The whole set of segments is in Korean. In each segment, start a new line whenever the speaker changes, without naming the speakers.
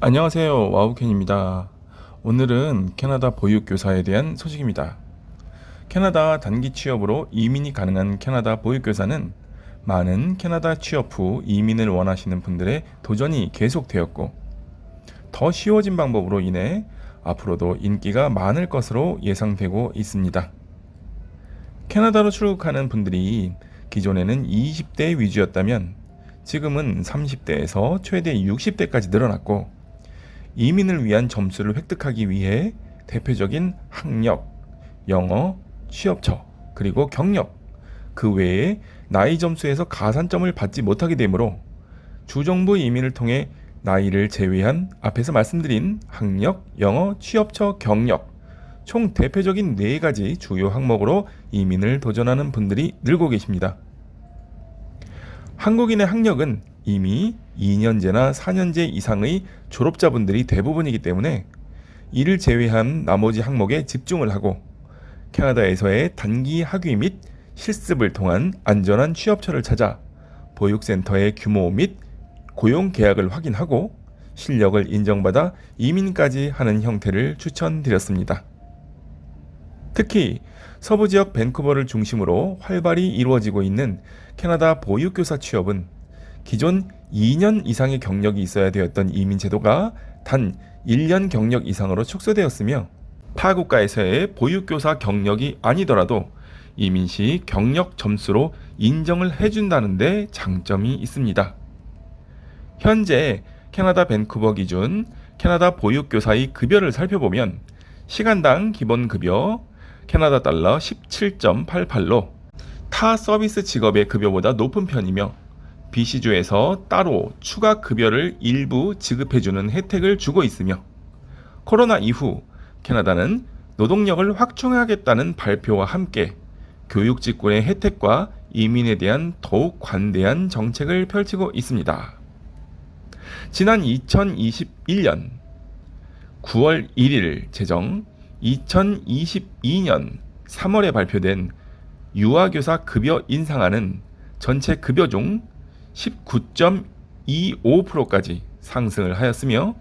안녕하세요. 와우캔입니다. 오늘은 캐나다 보육교사에 대한 소식입니다. 캐나다 단기 취업으로 이민이 가능한 캐나다 보육교사는 많은 캐나다 취업 후 이민을 원하시는 분들의 도전이 계속되었고, 더 쉬워진 방법으로 인해 앞으로도 인기가 많을 것으로 예상되고 있습니다. 캐나다로 출국하는 분들이 기존에는 20대 위주였다면 지금은 30대에서 최대 60대까지 늘어났고 이민을 위한 점수를 획득하기 위해 대표적인 학력, 영어, 취업처, 그리고 경력 그 외에 나이 점수에서 가산점을 받지 못하게 되므로 주정부 이민을 통해 나이를 제외한 앞에서 말씀드린 학력, 영어, 취업처, 경력 총 대표적인 네 가지 주요 항목으로 이민을 도전하는 분들이 늘고 계십니다. 한국인의 학력은 이미 2년제나 4년제 이상의 졸업자분들이 대부분이기 때문에 이를 제외한 나머지 항목에 집중을 하고 캐나다에서의 단기 학위 및 실습을 통한 안전한 취업처를 찾아 보육센터의 규모 및 고용 계약을 확인하고 실력을 인정받아 이민까지 하는 형태를 추천드렸습니다. 특히 서부 지역 밴쿠버를 중심으로 활발히 이루어지고 있는 캐나다 보육교사 취업은 기존 2년 이상의 경력이 있어야 되었던 이민 제도가 단 1년 경력 이상으로 축소되었으며 타 국가에서의 보육교사 경력이 아니더라도 이민 시 경력 점수로 인정을 해준다는데 장점이 있습니다. 현재 캐나다 밴쿠버 기준 캐나다 보육교사의 급여를 살펴보면 시간당 기본 급여 캐나다 달러 17.88로 타 서비스 직업의 급여보다 높은 편이며 BC주에서 따로 추가 급여를 일부 지급해주는 혜택을 주고 있으며 코로나 이후 캐나다는 노동력을 확충하겠다는 발표와 함께 교육 직군의 혜택과 이민에 대한 더욱 관대한 정책을 펼치고 있습니다. 지난 2021년 9월 1일 제정 2022년 3월에 발표된 유아교사 급여 인상안은 전체 급여 중 19.25%까지 상승을 하였으며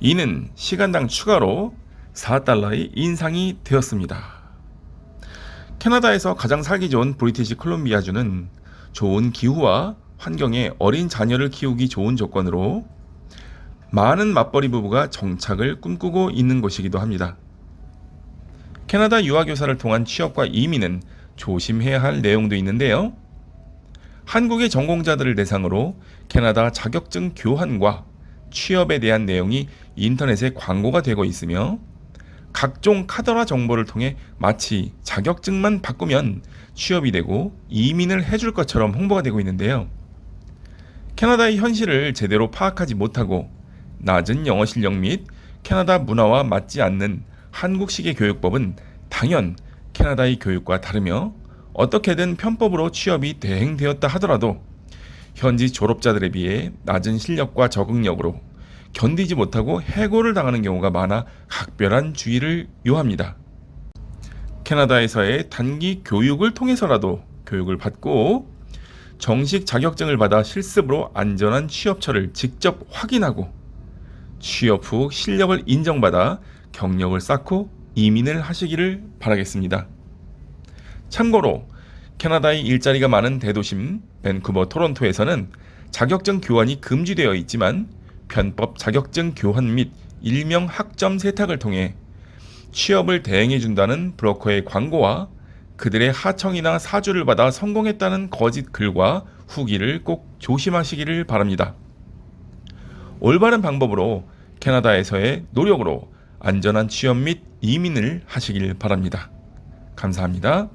이는 시간당 추가로 4달러의 인상이 되었습니다. 캐나다에서 가장 살기 좋은 브리티시 콜롬비아주는 좋은 기후와 환경에 어린 자녀를 키우기 좋은 조건으로 많은 맞벌이 부부가 정착을 꿈꾸고 있는 곳이기도 합니다. 캐나다 유아교사를 통한 취업과 이민은 조심해야 할 내용도 있는데요. 한국의 전공자들을 대상으로 캐나다 자격증 교환과 취업에 대한 내용이 인터넷에 광고가 되고 있으며 각종 카더라 정보를 통해 마치 자격증만 바꾸면 취업이 되고 이민을 해줄 것처럼 홍보가 되고 있는데요. 캐나다의 현실을 제대로 파악하지 못하고 낮은 영어 실력 및 캐나다 문화와 맞지 않는 한국식의 교육법은 당연 캐나다의 교육과 다르며 어떻게든 편법으로 취업이 대행되었다 하더라도 현지 졸업자들에 비해 낮은 실력과 적응력으로 견디지 못하고 해고를 당하는 경우가 많아 각별한 주의를 요합니다. 캐나다에서의 단기 교육을 통해서라도 교육을 받고 정식 자격증을 받아 실습으로 안전한 취업처를 직접 확인하고 취업 후 실력을 인정받아 경력을 쌓고 이민을 하시기를 바라겠습니다. 참고로 캐나다의 일자리가 많은 대도심 밴쿠버 토론토에서는 자격증 교환이 금지되어 있지만 편법 자격증 교환 및 일명 학점 세탁을 통해 취업을 대행해 준다는 브로커의 광고와 그들의 하청이나 사주를 받아 성공했다는 거짓 글과 후기를 꼭 조심하시기를 바랍니다. 올바른 방법으로 캐나다에서의 노력으로 안전한 취업 및 이민을 하시길 바랍니다. 감사합니다.